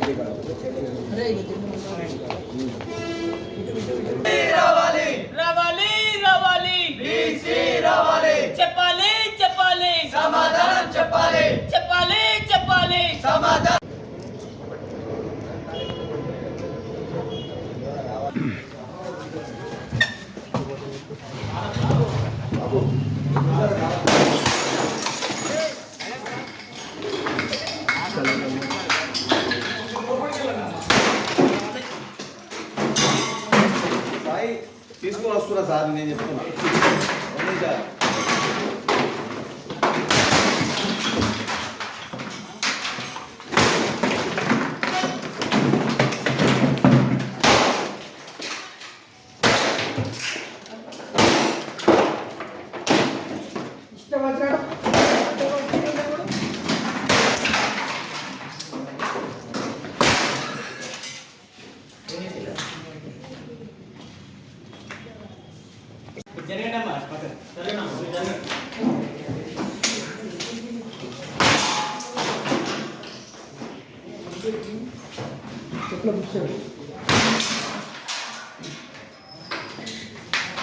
見てみてみて సాయి తీసుకొని వస్తున్నా సార్ నేను చెప్తున్నా ఓన్లీ సార్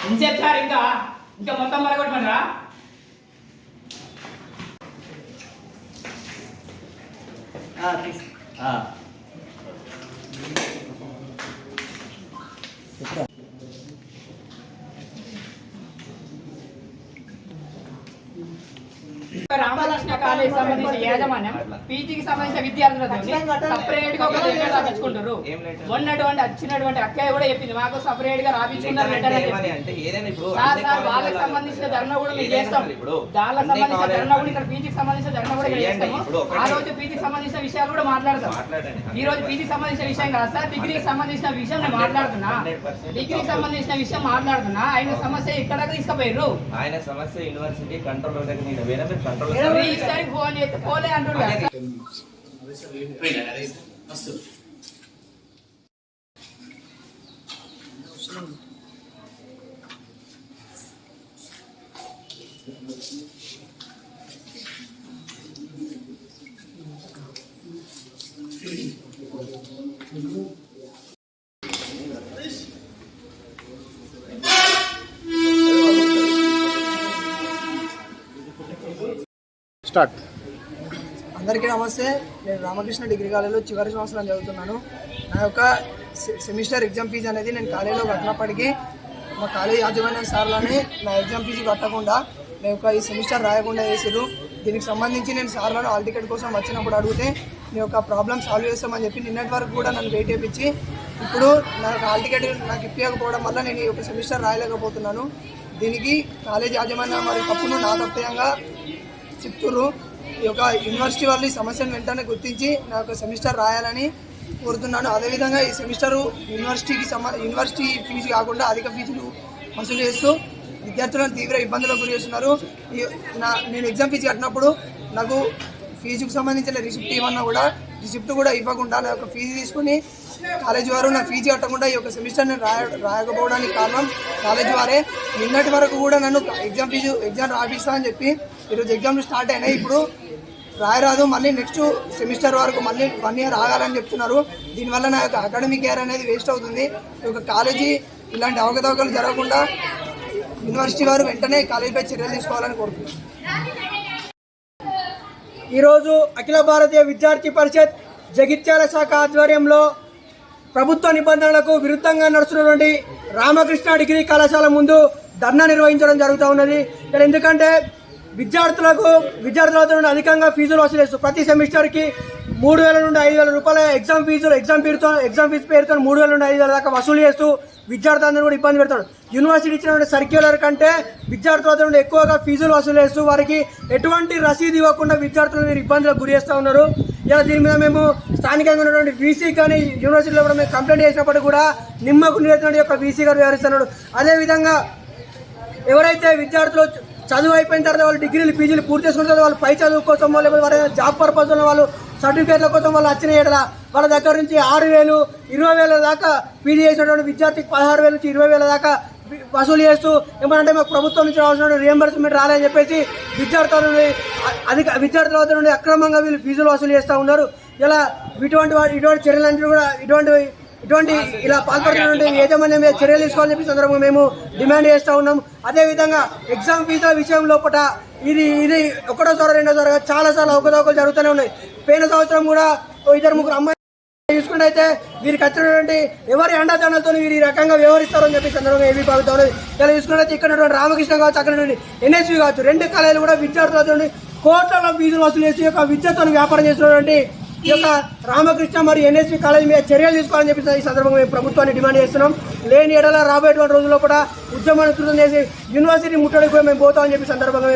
ఎంతసేపు సార్ ఇంకా? ఇంకా మొత్తం మరగొట్టమనరా రామకృష్ణ కాలేజ్ సంబంధించిన యాజమాన్యం పీజీకి సంబంధించిన విద్యార్థులతో సపరేట్గా ఒక letter? ఉన్నటువంటి వచ్చినటువంటి అక్కయ్య కూడా చెప్పింది. మాకు సపరేట్గా రాపించుకున్నారు వాళ్ళకి వాళ్ళు సంబంధించిన ధర్నా కూడా మేము చేస్తాం. ఇప్పుడు దానికి సంబంధించిన ధర్నా కూడా ఇక్కడ పీజీకి సంబంధించిన ధర్నా కూడా. చేస్తాము. ఆ రోజు పీజీకి సంబంధించిన విషయాలు కూడా మాట్లాడతాం. ఈ రోజు పీజీకి సంబంధించిన విషయం కాదు సార్ డిగ్రీకి సంబంధించిన విషయం నేను మాట్లాడుతున్నా. 100% డిగ్రీకి సంబంధించిన విషయం మాట్లాడుతున్నా. ఆయన సమస్య ఇక్కడ తీసుకుపోయారు ఆయన సమస్య యూనివర్సిటీ కంట్రోల్ దగ్గర వేరే మీరు కంట్రోల్ ఈసారి ఫోన్ చేస్తే పోలే అంటాడు కదా స్టార్ట్. అందరికీ నమస్తే. నేను రామకృష్ణ డిగ్రీ కాలేజీలో చివరి సంవత్సరం చదువుతున్నాను. నా యొక్క సెమిస్టర్ ఎగ్జామ్ ఫీజు అనేది నేను కాలేజీలో కట్టినప్పటికీ మా కాలేజీ యాజమాన్య సార్లని నా ఎగ్జామ్ ఫీజు కట్టకుండా నా యొక్క ఈ సెమిస్టర్ రాయకుండా వేసారు దీనికి సంబంధించి నేను సార్లను హాల్ టికెట్ కోసం వచ్చినప్పుడు అడిగితే నీ యొక్క ప్రాబ్లమ్ సాల్వ్ చేస్తామని చెప్పి నిన్నటి వరకు కూడా నన్ను వెయిట్ చేయించి ఇప్పుడు నాకు హాల్ టికెట్ నాకు ఇప్పకపోవడం వల్ల నేను ఈ యొక్క సెమిస్టర్ రాయలేకపోతున్నాను. దీనికి కాలేజ్ యాజమాన్యం మరి తప్పును నా తప్పయంగా చెప్తుర్రు. ఈ యొక్క యూనివర్సిటీ వాళ్ళు ఈ సమస్యను వెంటనే గుర్తించి నా యొక్క సెమిస్టర్ రాయాలని కోరుతున్నాను. అదేవిధంగా ఈ సెమిస్టర్ యూనివర్సిటీకి సంబ యూనివర్సిటీ ఫీజు కాకుండా అధిక ఫీజులు వసూలు చేస్తూ విద్యార్థులను తీవ్ర ఇబ్బందులకు గురి చేస్తున్నారు. నా నేను ఎగ్జామ్ ఫీజు కట్టినప్పుడు నాకు ఫీజుకు సంబంధించిన రిసిప్ట్ ఇవ్వన్నా కూడా రిసిప్ట్ కూడా ఇవ్వకుండా నా యొక్క ఫీజు తీసుకుని కాలేజీ వారు నా ఫీజు కట్టకుండా ఈ యొక్క సెమిస్టర్ నేను రాయ రాయకపోవడానికి కారణం కాలేజీ వారే. నిన్నటి వరకు కూడా నన్ను ఎగ్జామ్ ఫీజు ఎగ్జామ్ రాపిస్తా అని చెప్పి ఈరోజు ఎగ్జామ్లు స్టార్ట్ అయినాయి. ఇప్పుడు రాయరాదు మళ్ళీ నెక్స్ట్ సెమిస్టర్ వరకు మళ్ళీ వన్ ఇయర్ ఆగాలని చెప్తున్నారు. దీనివల్ల నా యొక్క అకాడమిక్ ఇయర్ అనేది వేస్ట్ అవుతుంది. ఒక కాలేజీ ఇలాంటి అవకతవకలు జరగకుండా యూనివర్సిటీ వారు వెంటనే కాలేజీపై చర్యలు తీసుకోవాలని కోరుతున్నాను ఈరోజు అఖిల భారతీయ విద్యార్థి పరిషత్ జగిత్యాల శాఖ ఆధ్వర్యంలో ప్రభుత్వ నిబంధనలకు విరుద్ధంగా నడుస్తున్నటువంటి రామకృష్ణ డిగ్రీ కళాశాల ముందు ధర్నా నిర్వహించడం జరుగుతూ ఉన్నది. ఇక్కడ ఎందుకంటే విద్యార్థులకు విద్యార్థులతో నుండి అధికంగా ఫీజులు వసూలేస్తూ ప్రతి సెమిస్టర్కి మూడు వేల నుండి ఐదు వేల రూపాయల ఎగ్జామ్ ఫీజులు ఎగ్జామ్ పేరుతో ఎగ్జామ్ ఫీజు పేరుతో మూడు వేల నుండి ఐదు వేల దాకా వసూలు చేస్తూ విద్యార్థులందరూ కూడా ఇబ్బంది పెడతారు. యూనివర్సిటీ ఇచ్చినటువంటి సర్క్యులర్ కంటే విద్యార్థులతో నుండి ఎక్కువగా ఫీజులు వసూలు చేస్తూ వారికి ఎటువంటి రసీదు ఇవ్వకుండా విద్యార్థులు మీరు ఇబ్బందులకు గురి చేస్తూ ఉన్నారు. ఇలా దీని మీద మేము స్థానికంగా ఉన్నటువంటి వీసీ కానీ యూనివర్సిటీలో కూడా మేము కంప్లైంట్ చేసినప్పుడు కూడా నిమ్మకు నీరెత్తినటువంటి యొక్క వీసీ గారు వ్యవహరిస్తున్నాడు. అదేవిధంగా ఎవరైతే విద్యార్థులు చదువు అయిపోయిన తర్వాత వాళ్ళు డిగ్రీలు పీజీలు పూర్తి చేసుకున్న తర్వాత వాళ్ళు పై చదువు కోసం లేకపోతే వారి జాబ్ పర్పస్ వాళ్ళు సర్టిఫికేట్ల కోసం వాళ్ళు వచ్చిన ఏడల వాళ్ళ దగ్గర నుంచి ఆరు వేలు ఇరవై వేల దాకా పీజీ చేసినటువంటి విద్యార్థికి పదహారు వేల నుంచి ఇరవై వేల దాకా వసూలు చేస్తూ ఏమంటే మాకు ప్రభుత్వం నుంచి రావాల్సిన రియంబర్స్మెంట్ రాలేదని చెప్పేసి విద్యార్థుల నుండి అధిక విద్యార్థుల వద్ద నుండి అక్రమంగా వీళ్ళు ఫీజులు వసూలు చేస్తూ ఉన్నారు. ఇలా ఇటువంటి ఇటువంటి చర్యలన్నీ కూడా ఇటువంటి ఇటువంటి ఇలా పాల్పడుతున్నటువంటి యాజమాన్యం మీద చర్యలు తీసుకోవాలని చెప్పి సందర్భంగా మేము డిమాండ్ చేస్తూ ఉన్నాం. అదేవిధంగా ఎగ్జామ్ ఫీజుల విషయం లోపల ఇది ఇది ఒకటో సార్ రెండో సార్ చాలా సార్లు అవకతవకలు జరుగుతూనే ఉన్నాయి. పోయిన సంవత్సరం కూడా ఇద్దరు ముగ్గురు అమ్మాయి చూసుకుంటే అయితే వీరికి వచ్చినటువంటి ఎవరి అండాచరణలతో వీరు ఈ రకంగా వ్యవహరిస్తారని చెప్పి సందర్భంగా ఏవి భావిస్తాం ఇలా చూసుకున్నట్టు ఇక్కడ రామకృష్ణ కావచ్చు అక్కడ నుండి ఎన్ఎస్వి కావచ్చు రెండు కాలేజీలు కూడా విద్యార్థులతో కోట్ల ఫీజులు వసూలు చేసి ఒక యొక్క విద్యతో వ్యాపారం చేసినటువంటి ఈ యొక్క రామకృష్ణ మరియు ఎన్ఎస్వి కాలేజ్ మీద చర్యలు తీసుకోవాలని చెప్పి ఈ సందర్భంగా మేము ప్రభుత్వాన్ని డిమాండ్ చేస్తున్నాం. లేని ఎడల రాబోయేటువంటి రోజుల్లో కూడా ఉద్యమాన్ని కృతం చేసి యూనివర్సిటీ ముట్టడికి మేము పోతామని చెప్పి సందర్భంగా